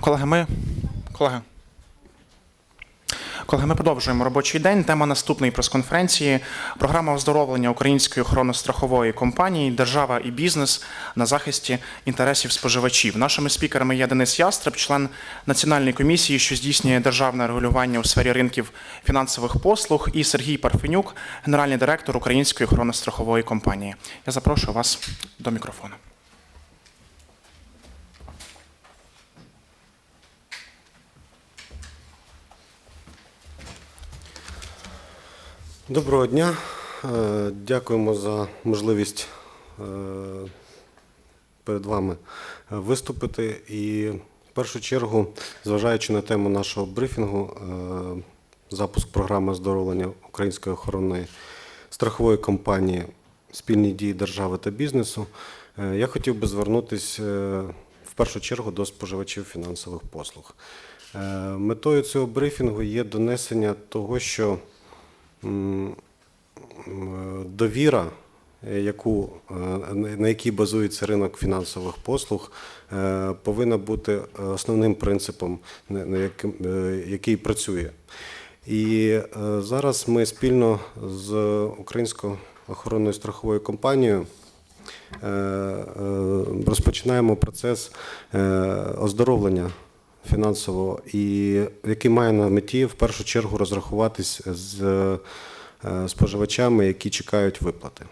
Колеги, ми колеги. Колеги, ми продовжуємо робочий день. Тема наступної прес-конференції програма оздоровлення української охоронно-страхової компанії Держава і бізнес на захисті інтересів споживачів. Нашими спікерами є Денис Ястреб, член Національної комісії, що здійснює державне регулювання у сфері ринків фінансових послуг, і Сергій Парфенюк, генеральний директор Української охоронно-страхової компанії. Я запрошую вас до мікрофону. Доброго дня. Е, Дякуємо за можливість е, перед вами виступити. І в першу чергу, зважаючи на тему нашого брифінгу, е, запуск програми оздоровлення Української охоронної страхової компанії спільні дії держави та бізнесу, я хотів би звернутися в першу чергу до споживачів фінансових послуг. Метою цього брифінгу є донесення того, що довіра, яку, е, на якій базується ринок фінансових послуг, е, повинна бути основним принципом, е, який працює. І зараз ми спільно з Українською охоронною страховою компанією розпочинаємо процес оздоровлення фінансового, і який має на меті в першу чергу розрахуватись з е, споживачами, які чекають виплати.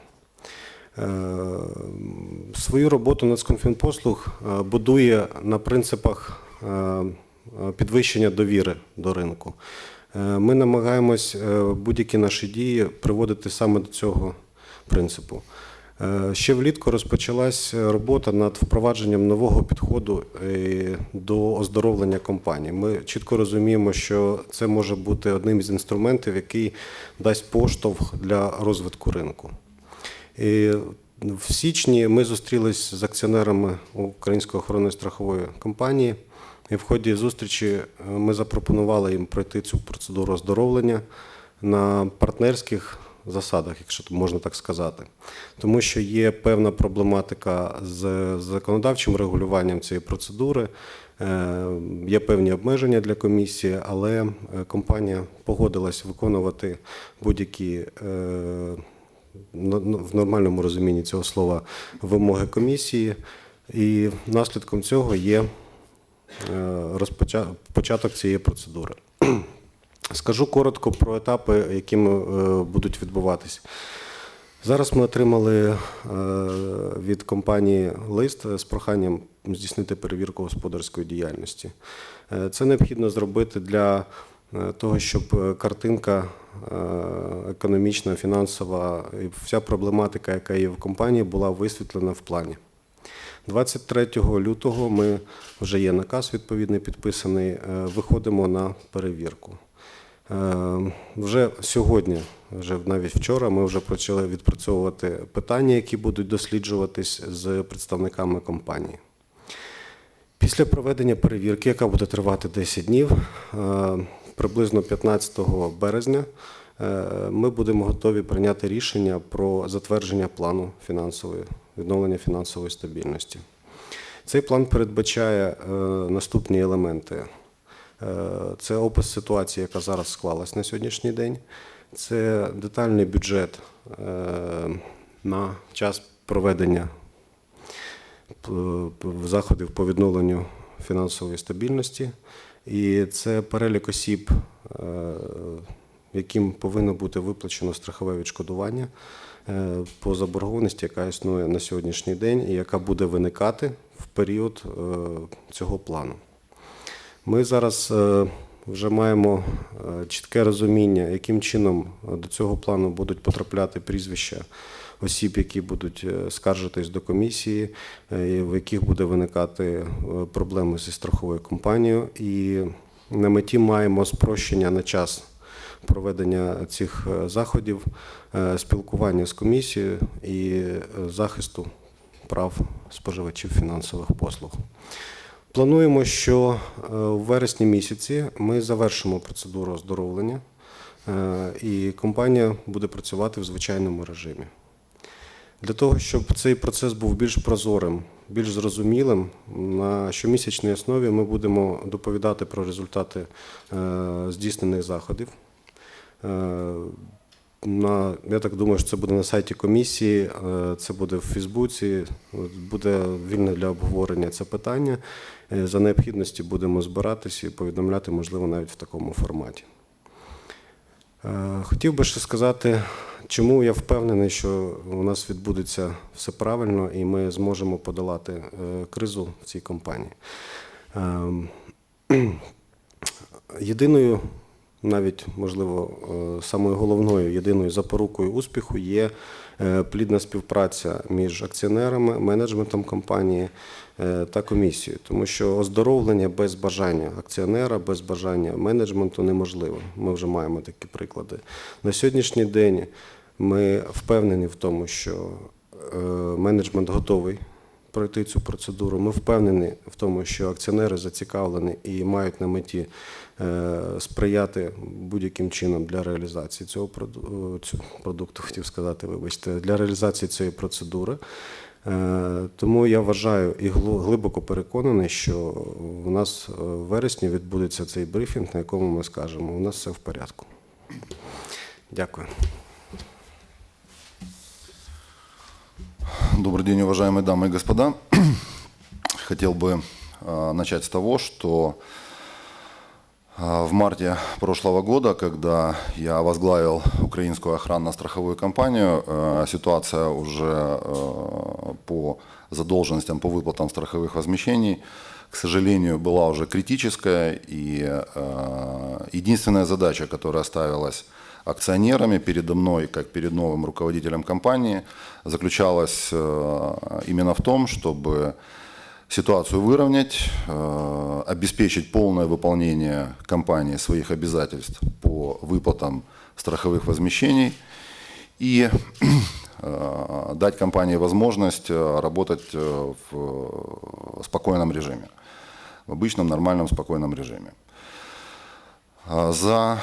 Е, Свою роботу Нацконфінпослуг е, будує на принципах підвищення довіри до ринку. Ми намагаємось будь-які наші дії приводити саме до цього принципу. Е, Ще влітку розпочалась робота над впровадженням нового підходу е, до оздоровлення компаній. Ми чітко розуміємо, що це може бути одним із інструментів, який дасть поштовх для розвитку ринку. І в січні ми зустрілись з акціонерами Української охоронної страхової компанії. І в ході зустрічі е, ми запропонували їм пройти цю процедуру оздоровлення на партнерських засадах, якщо можна так сказати. Тому що є певна проблематика з законодавчим регулюванням цієї процедури, е, є певні обмеження для комісії, але е, компанія погодилась виконувати будь-які е, в нормальному розумінні цього слова вимоги комісії, і наслідком цього є початок цієї процедури. Скажу коротко про етапи, які е, будуть відбуватися. Зараз ми отримали е, від компанії лист з проханням здійснити перевірку господарської діяльності. Е, Це необхідно зробити для того, щоб картинка економічна, фінансова і вся проблематика, яка є в компанії, була висвітлена в плані. 23 лютого ми вже є наказ відповідний підписаний. Виходимо на перевірку. Е, Вже сьогодні, вже навіть вчора, ми вже почали відпрацьовувати питання, які будуть досліджуватись з представниками компанії. Після проведення перевірки, яка буде тривати 10 днів, е, приблизно 15 березня, е, ми будемо готові прийняти рішення про затвердження плану фінансової відновлення фінансової стабільності. Цей план передбачає наступні елементи. Е, Це опис ситуації, яка зараз склалась на сьогоднішній день. Це детальний бюджет е, на час проведення заходів по відновленню фінансової стабільності. І це перелік осіб, е, яким повинно бути виплачено страхове відшкодування по заборгованості, яка існує на сьогоднішній день і яка буде виникати в період цього плану. Ми зараз е, вже маємо е, чітке розуміння, яким чином е, до цього плану будуть потрапляти прізвища осіб, які будуть скаржитись до комісії, в яких буде виникати проблеми зі страховою компанією. І на меті маємо спрощення на час проведення цих заходів, спілкування з комісією і захисту прав споживачів фінансових послуг. Плануємо, що е, у вересні місяці ми завершимо процедуру оздоровлення, е, і компанія буде працювати в звичайному режимі. Для того, щоб цей процес був більш прозорим, більш зрозумілим, на щомісячній основі ми будемо доповідати про результати е, здійснених заходів. На, я так думаю, що це буде на сайті комісії, е, це буде в Фейсбуці, буде вільне для обговорення це питання. Е, За необхідності будемо збиратися і повідомляти, можливо, навіть в такому форматі. Е, Хотів би ще сказати, чому я впевнений, що у нас відбудеться все правильно і ми зможемо подолати кризу в цій компанії. Ем, Єдиною, навіть можливо, е, самою головною єдиною запорукою успіху є е, плідна співпраця між акціонерами, менеджментом компанії е, та комісією, тому що оздоровлення без бажання акціонера, без бажання менеджменту неможливо. Ми вже маємо такі приклади. На сьогоднішній день ми впевнені в тому, що менеджмент готовий пройти цю процедуру. Ми впевнені в тому, що акціонери зацікавлені і мають на меті сприяти будь-яким чином для реалізації цього проду- е, цього продукту, хотів сказати, вибачте, для реалізації цієї процедури. Е, Тому я вважаю і глу- глибоко переконаний, що у нас е, в вересні відбудеться цей брифінг, на якому ми скажемо, у нас все в порядку. Дякую. Добрый день, уважаемые дамы и господа. Хотел бы э, начать с того, что э, в марте прошлого года, когда я возглавил украинскую охранно-страховую компанию, э, ситуация уже э, по задолженностям, по выплатам страховых возмещений, к сожалению, была уже критическая. И э, единственная задача, которая ставилась акционерами передо мной, как перед новым руководителем компании, заключалась именно в том, чтобы ситуацию выровнять, э, обеспечить полное выполнение компании своих обязательств по выплатам страховых возмещений и э, дать компании возможность э, работать в спокойном режиме, в обычном нормальном спокойном режиме. За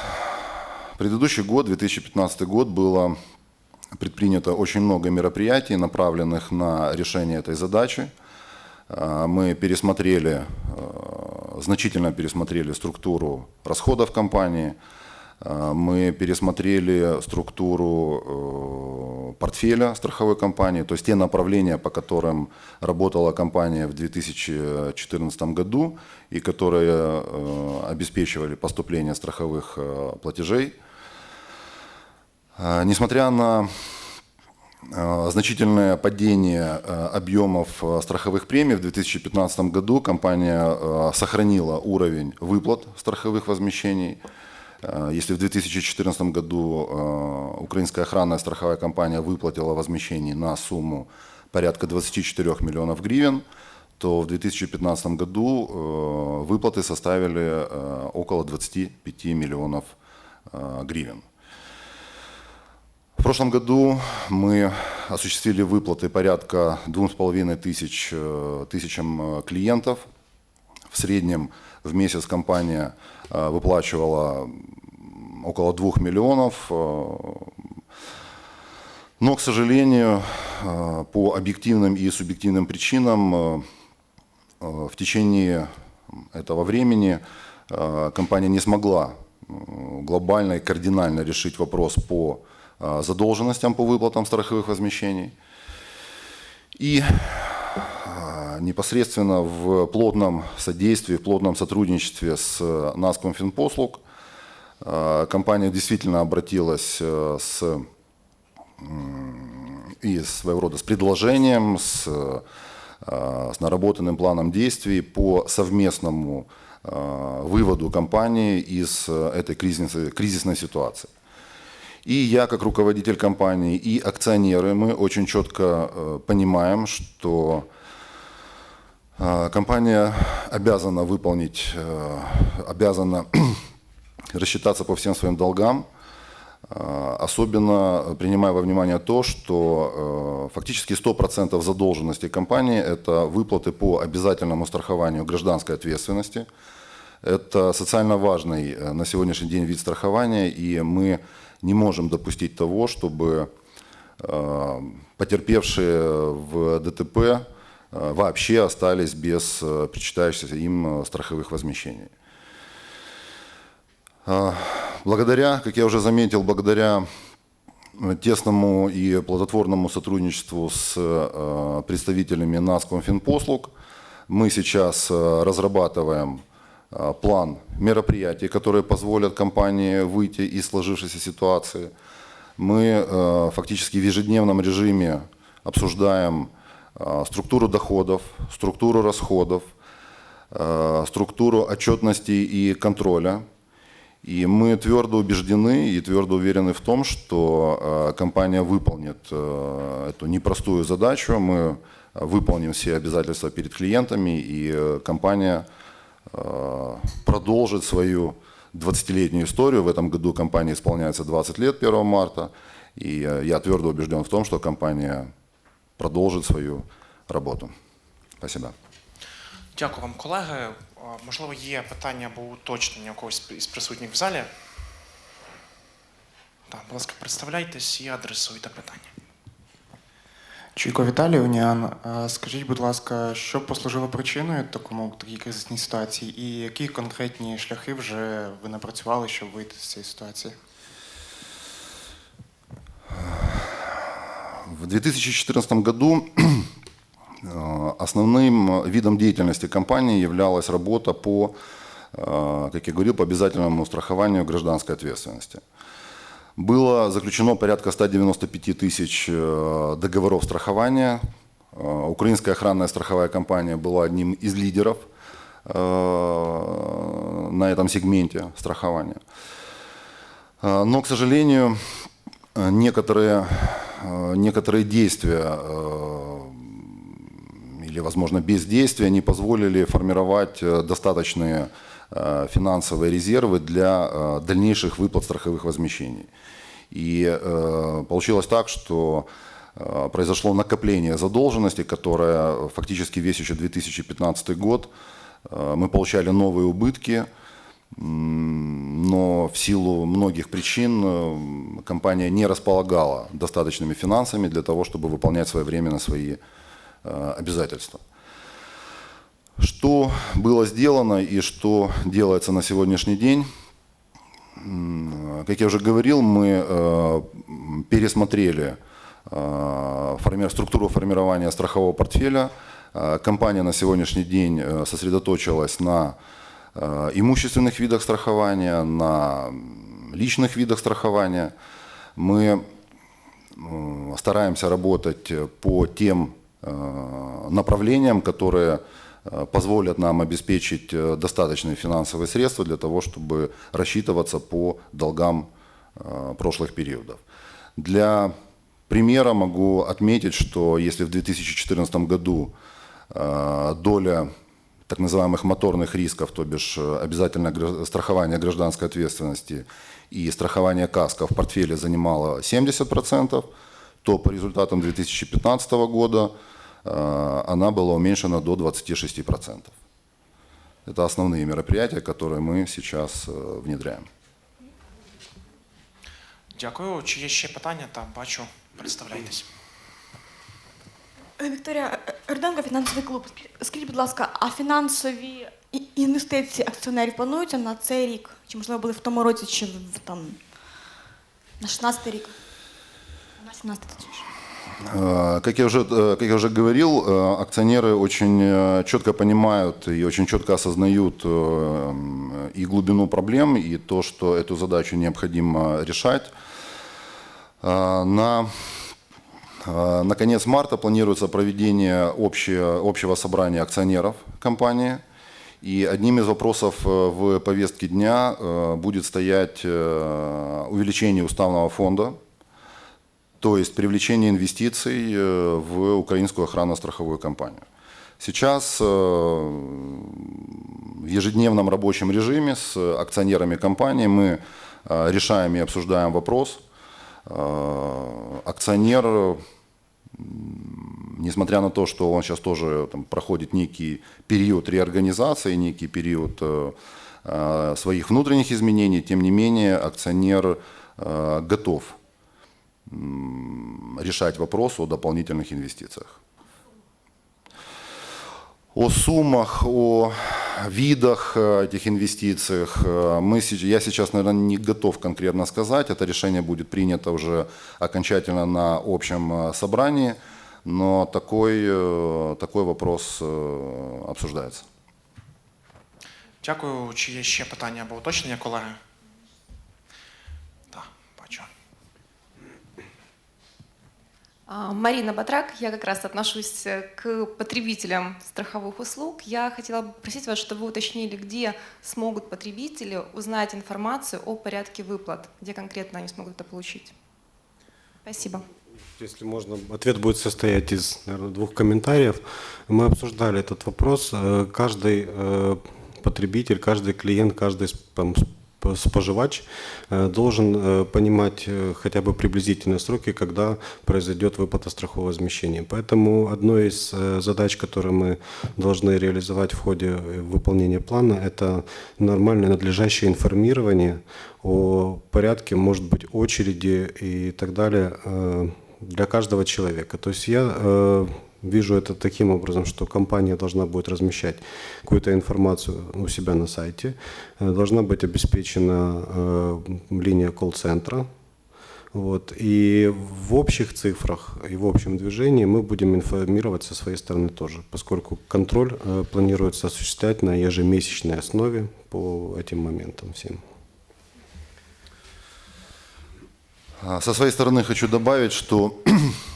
предыдущий год, 2015 год, было предпринято очень много мероприятий, направленных на решение этой задачи. А, Мы пересмотрели, э, значительно пересмотрели структуру расходов компании, А, мы пересмотрели структуру э, портфеля страховой компании, то есть те направления, по которым работала компания в 2014 году и которые э, обеспечивали поступление страховых платежей. А, Несмотря на значительное падение э, объемов э, страховых премий в 2015 году компания э, сохранила уровень выплат страховых возмещений. Э, Если в 2014 году э, украинская охранная страховая компания выплатила возмещений на сумму порядка 24 миллионов гривен, то в 2015 году э, выплаты составили э, около 25 миллионов э, гривен. В прошлом году мы осуществили выплаты порядка 2,5 тысяч э, тысячам э, клиентов. В среднем в месяц компания э, выплачивала около 2 миллионов. Но, к сожалению, по объективным и субъективным причинам в течение этого времени компания не смогла глобально и кардинально решить вопрос по задолженностям по выплатам страховых возмещений. И э, непосредственно в плотном содействии, в плотном сотрудничестве с НАСКом Финпослуг э, компания действительно обратилась э, с и своего рода с предложением, с, э, с наработанным планом действий по совместному э, выводу компании из э, этой кризисной, кризисной ситуации. И я, как руководитель компании, и акционеры, мы очень четко э, понимаем, что э, компания обязана выполнить, э, обязана рассчитаться по всем своим долгам, Э, Особенно принимая во внимание то, что э, фактически 100% задолженности компании – это выплаты по обязательному страхованию гражданской ответственности. Это социально важный э, на сегодняшний день вид страхования, и мы не можем допустить того, чтобы э, потерпевшие в ДТП э, вообще остались без э, причитающихся им страховых возмещений. Благодаря, как я уже заметил, благодаря тесному и плодотворному сотрудничеству с представителями Наскомфинпослуг мы сейчас разрабатываем план мероприятий, которые позволят компании выйти из сложившейся ситуации. Мы э, фактически в ежедневном режиме обсуждаем э, структуру доходов, структуру расходов, э, структуру отчетности и контроля. И мы твердо убеждены и твердо уверены в том, что э, компания выполнит э, эту непростую задачу. Мы выполним все обязательства перед клиентами, и э, компания э, продолжит свою 20-летнюю историю. В этом году компании исполняется 20 лет 1 марта. И э, я твердо убежден в том, что компания продолжит свою работу. Спасибо. Дякую вам, колеги. А, Можливо, є питання або уточнення у когось із присутніх в залі. Так, будь ласка, представляйтесь і адресуйте питання. Чуйко Віталій Уніан, а скажіть, будь ласка, що послужило причиною такому такій кризисній ситуації, і які конкретні шляхи вже ви напрацювали, щоб вийти з цієї ситуації? В 2014 году э, основным видом деятельности компании являлась работа по, э, как я говорил, по обязательному страхованию гражданской ответственности. Было заключено порядка 195 тысяч э, договоров страхования. Э, Украинская охранная страховая компания была одним из лидеров э, на этом сегменте страхования. Но, к сожалению, некоторые, некоторые действия или, возможно, бездействия не позволили формировать достаточные финансовые резервы для э, дальнейших выплат страховых возмещений. И э, получилось так, что э, произошло накопление задолженности, которое фактически весь еще 2015 год э, мы получали новые убытки, но в силу многих причин э, компания не располагала достаточными финансами для того, чтобы выполнять своевременно свои э, обязательства. Что было сделано и что делается на сегодняшний день? Как я уже говорил, мы э, пересмотрели э, структуру формирования страхового портфеля. Э, Компания на сегодняшний день сосредоточилась на имущественных видах страхования, на личных видах страхования. Мы стараемся работать по тем направлениям, которые позволят нам обеспечить э, достаточные финансовые средства для того, чтобы рассчитываться по долгам э, прошлых периодов. Для примера могу отметить, что если в 2014 году э, доля так называемых моторных рисков, то бишь э, обязательное страхование гражданской ответственности и страхование каска в портфеле занимало 70%, то по результатам 2015 года э, она была уменьшена до 26%. Это основные мероприятия, которые мы сейчас э, внедряем. Дякую. Чи є ще питання? Там бачу. Представляйтесь. Е, Вікторія Ерденко, фінансовий клуб. Скажіть, будь ласка, а фінансові і- інвестиції акціонерів плануються на цей рік? Чи можливо були в тому році, чи в там на 16 рік? На 17 точніше. Э, Как я уже, э, как я уже говорил, э, акционеры очень четко понимают и очень четко осознают и глубину проблем, и то, что эту задачу необходимо решать. На, на конец марта планируется проведение общее, общего собрания акционеров компании. И одним из вопросов в повестке дня будет стоять увеличение уставного фонда то есть привлечение инвестиций э, в украинскую охранно-страховую компанию. Сейчас э, в ежедневном рабочем режиме с акционерами компании мы э, решаем и обсуждаем вопрос. Акционер, несмотря на то, что он сейчас тоже там, проходит некий период реорганизации, некий период своих внутренних изменений, тем не менее акционер готов решать вопрос о дополнительных инвестициях. О суммах, о видах э, этих инвестиций э, мы, я сейчас, наверное, не готов конкретно сказать. Это решение будет принято уже окончательно на общем э, собрании, но такой, такой вопрос обсуждается. Дякую. Чи є ще питання або уточнення, колеги? Марина Батрак, я как раз отношусь э, к потребителям страховых услуг. Я хотела бы попросить вас, чтобы вы уточнили, где смогут потребители узнать информацию о порядке выплат, где конкретно они смогут это получить. Спасибо. Если можно, ответ будет состоять из, наверное, двух комментариев. Мы обсуждали этот вопрос. Э, Каждый э, потребитель, каждый клиент, каждый там, споживач э, должен э, понимать э, хотя бы приблизительные сроки, когда произойдет выплата страхового возмещения. Поэтому одной из задач, которые мы должны реализовать в ходе выполнения плана, это нормальное надлежащее информирование о порядке, может быть, очереди и так далее для каждого человека. То есть я вижу это таким образом, что компания должна будет размещать какую-то информацию у себя на сайте, э, должна быть обеспечена э, линия колл-центра, вот. И в общих цифрах и в общем движении мы будем информировать со своей стороны тоже, поскольку контроль э, планируется осуществлять на ежемесячной основе по этим моментам всем. А, Со своей стороны хочу добавить, что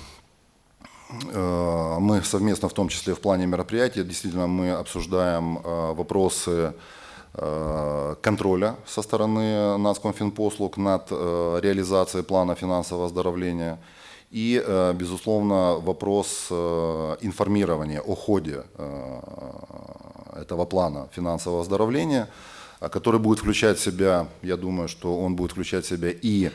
мы совместно, в том числе в плане мероприятия, действительно мы обсуждаем э, вопросы э, контроля со стороны Нацкомфинпослуг над э, реализацией плана финансового оздоровления и, э, безусловно, вопрос э, информирования о ходе э, этого плана финансового оздоровления, который будет включать в себя, я думаю, что он будет включать в себя и э,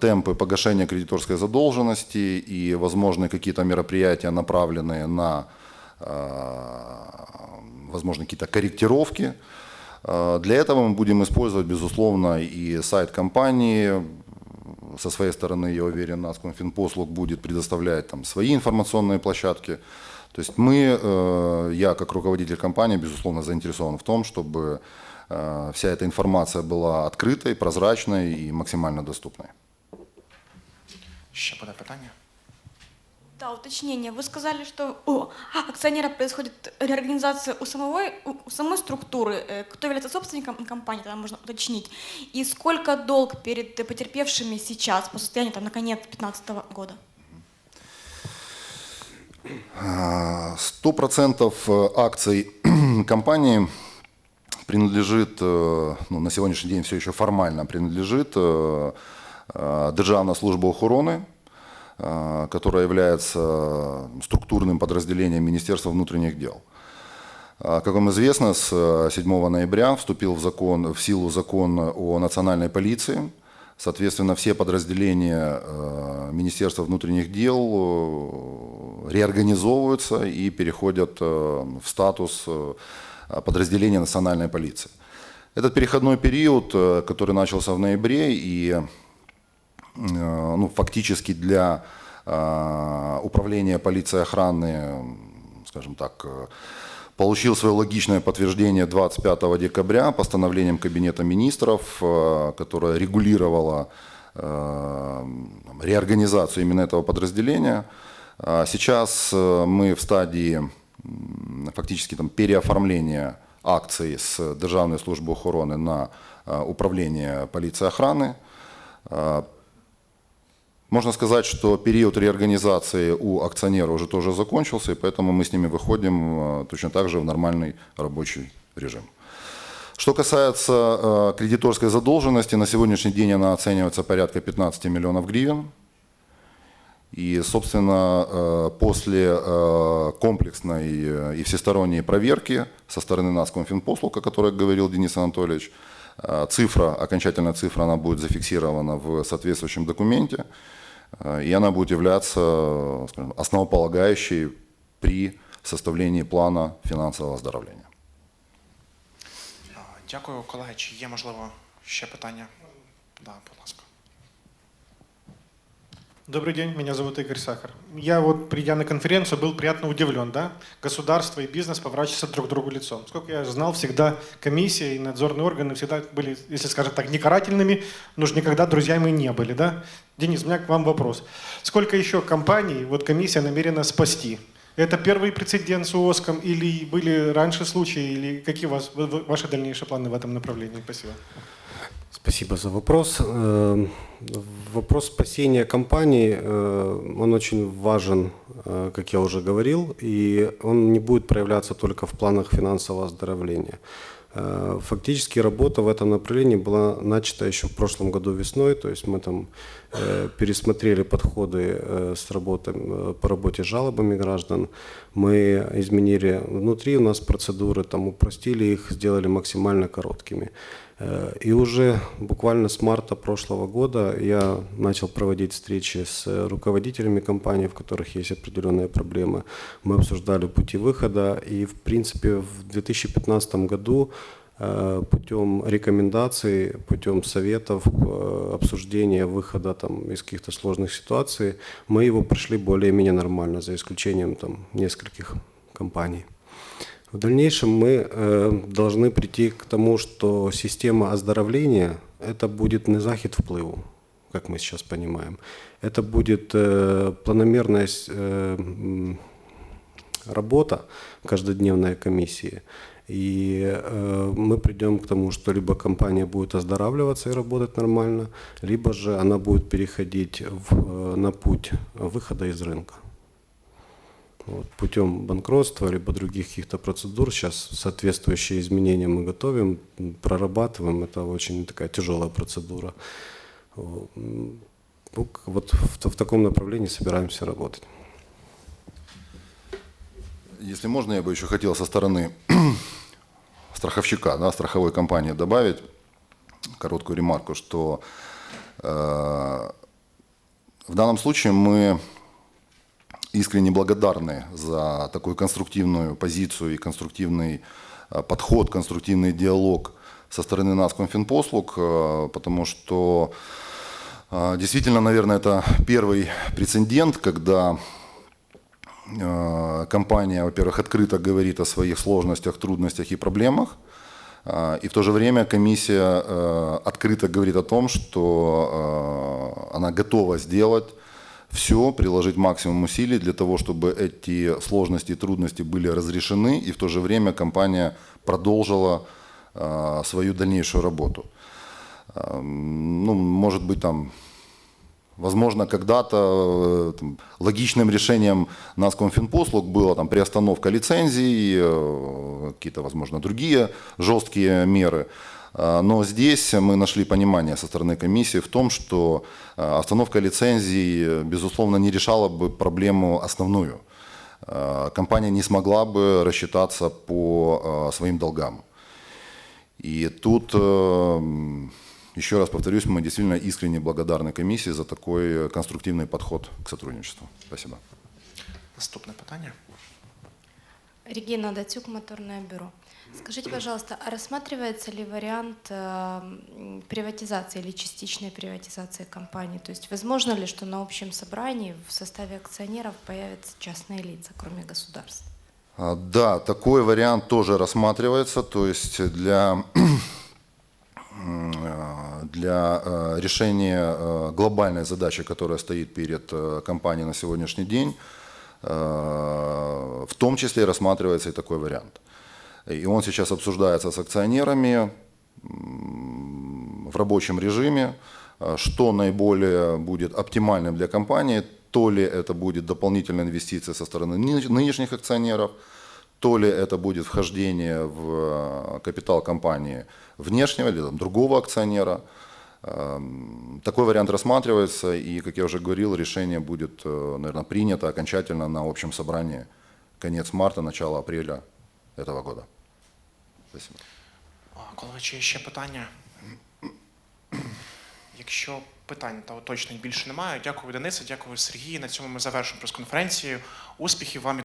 темпы погашения кредиторской задолженности и возможные какие-то мероприятия, направленные на, э, возможно, какие-то корректировки. Э, Для этого мы будем использовать, безусловно, и сайт компании. Со своей стороны, я уверен, Наскомфинпослуг будет предоставлять там свои информационные площадки. То есть мы, э, я как руководитель компании, безусловно, заинтересован в том, чтобы э, вся эта информация была открытой, прозрачной и максимально доступной. Ще буде питання? Да, уточнение. Вы сказали, что у акционера происходит реорганизация у, самого, у самой структуры. Э, Кто является собственником компании, тогда можно уточнить. И сколько долг перед э, потерпевшими сейчас по состоянию там, на конец 2015 года? Сто процентов э, акций компании принадлежит, э, ну, на сегодняшний день все еще формально принадлежит э, э, Державна служба охороны, которая является структурным подразделением Министерства внутренних дел. Как вам известно, с э, 7 ноября вступил в, закон, в силу закон о национальной полиции. Соответственно, все подразделения Министерства внутренних дел реорганизовываются и переходят в статус подразделения национальной полиции. Этот переходной период, э, который начался в ноябре и э, ну, фактически для э, управления полиции и охраны, скажем так, э, получил свое логичное подтверждение 25 декабря постановлением Кабинета министров, которое регулировало реорганизацию именно этого подразделения. А Сейчас мы в стадии фактически там, переоформления акций с Державной службы охороны на э, управление полиции охраны. А, Можно сказать, что период реорганизации у акционера уже тоже закончился, и поэтому мы с ними выходим э, точно так же в нормальный рабочий режим. Что касается э, кредиторской задолженности, на сегодняшний день она оценивается порядка 15 миллионов гривен. И, собственно, э, после э, комплексной э, и всесторонней проверки со стороны Наскомфинпослуг, о которой говорил Денис Анатольевич, цифра, окончательная цифра, она будет зафиксирована в соответствующем документе, и она будет являться скажем, основополагающей при составлении плана финансового оздоровления. Дякую, колеги. Чи є, можливо, ще питання? Да, ласка. Добрый день, меня зовут Игорь Сахар. Я вот, придя на конференцию, был приятно удивлен, да? Государство и бизнес поворачиваются друг к другу лицом. Сколько я знал, всегда комиссия и надзорные органы всегда были, если скажем так, не карательными, но уж никогда друзьями не были, да? Денис, у меня к вам вопрос. Сколько еще компаний вот комиссия намерена спасти? Это первый прецедент с УОСКом или были раньше случаи, или какие у вас, ваши дальнейшие планы в этом направлении? Спасибо. Спасибо за вопрос. Э, Вопрос спасения компании, э, он очень важен, э, как я уже говорил, и он не будет проявляться только в планах финансового оздоровления. Фактически работа в этом направлении была начата еще в прошлом году весной, то есть мы там пересмотрели подходы с работой, по работе с жалобами граждан, мы изменили внутри у нас процедуры, там упростили их, сделали максимально короткими. Э, И уже буквально с марта прошлого года я начал проводить встречи с руководителями компаний, в которых есть определенные проблемы. Мы обсуждали пути выхода, и в принципе в 2015 году э, путем рекомендаций, путем советов, э, обсуждения выхода там, из каких-то сложных ситуаций, мы его прошли более-менее нормально, за исключением там, нескольких компаний. В дальнейшем мы э, должны прийти к тому, что система оздоровления – это будет не захід впливу, как мы сейчас понимаем. Это будет э, планомерная э, работа каждодневной комиссии. И э, мы придем к тому, что либо компания будет оздоравливаться и работать нормально, либо же она будет переходить в, э, на путь выхода из рынка. Вот, путем банкротства либо других каких-то процедур. Сейчас соответствующие изменения мы готовим, прорабатываем. Это очень такая тяжелая процедура. Вот, ну, Вот в, в таком направлении собираемся работать. Если можно, я бы еще хотел со стороны страховщика, да, страховой компании добавить короткую ремарку, что э, в данном случае мы искренне благодарны за такую конструктивную позицию и конструктивный э, подход, конструктивный диалог со стороны нас, Конфинпослуг, э, потому что э, действительно, наверное, это первый прецедент, когда компания, во-первых, открыто говорит о своих сложностях, трудностях и проблемах, и в то же время комиссия открыто говорит о том, что она готова сделать все, приложить максимум усилий для того, чтобы эти сложности и трудности были разрешены, и в то же время компания продолжила э, свою дальнейшую работу. Э, Ну, может быть, там Возможно, когда-то э, логичным решением нас Конфинпослуг была там, приостановка лицензий, э, какие-то, возможно, другие жесткие меры. А, Но здесь мы нашли понимание со стороны комиссии в том, что э, остановка лицензий, э, безусловно, не решала бы проблему основную. Э, Компания не смогла бы рассчитаться по своим долгам. И тут, э, еще раз повторюсь, мы действительно искренне благодарны комиссии за такой конструктивный подход к сотрудничеству. Спасибо. Наступне питання. Регина Датюк, моторное бюро. Скажите, пожалуйста, а рассматривается ли вариант э, приватизации или частичной приватизации компании? То есть возможно ли, что на общем собрании в составе акционеров появятся частные лица, кроме государства? А, Да, такой вариант тоже рассматривается. То есть для, э, для э, решения глобальной задачи, которая стоит перед компанией на сегодняшний день, в том числе рассматривается и такой вариант. И он сейчас обсуждается с акционерами в рабочем режиме, э, что наиболее будет оптимальным для компании, то ли это будет дополнительная инвестиция со стороны ны- нынешних акционеров, то ли это будет вхождение в э, капитал компании внешнего или там, другого акционера. Эм, Такой вариант рассматривается, и, как я уже говорил, решение будет, наверное, принято окончательно на общем собрании конец марта, начало апреля этого года. Спасибо. Колеги, ще питання? Якщо питань та уточнень більше немає, дякую Денисе, дякую Сергію. На цьому ми завершимо прес-конференцію. Успіхів вам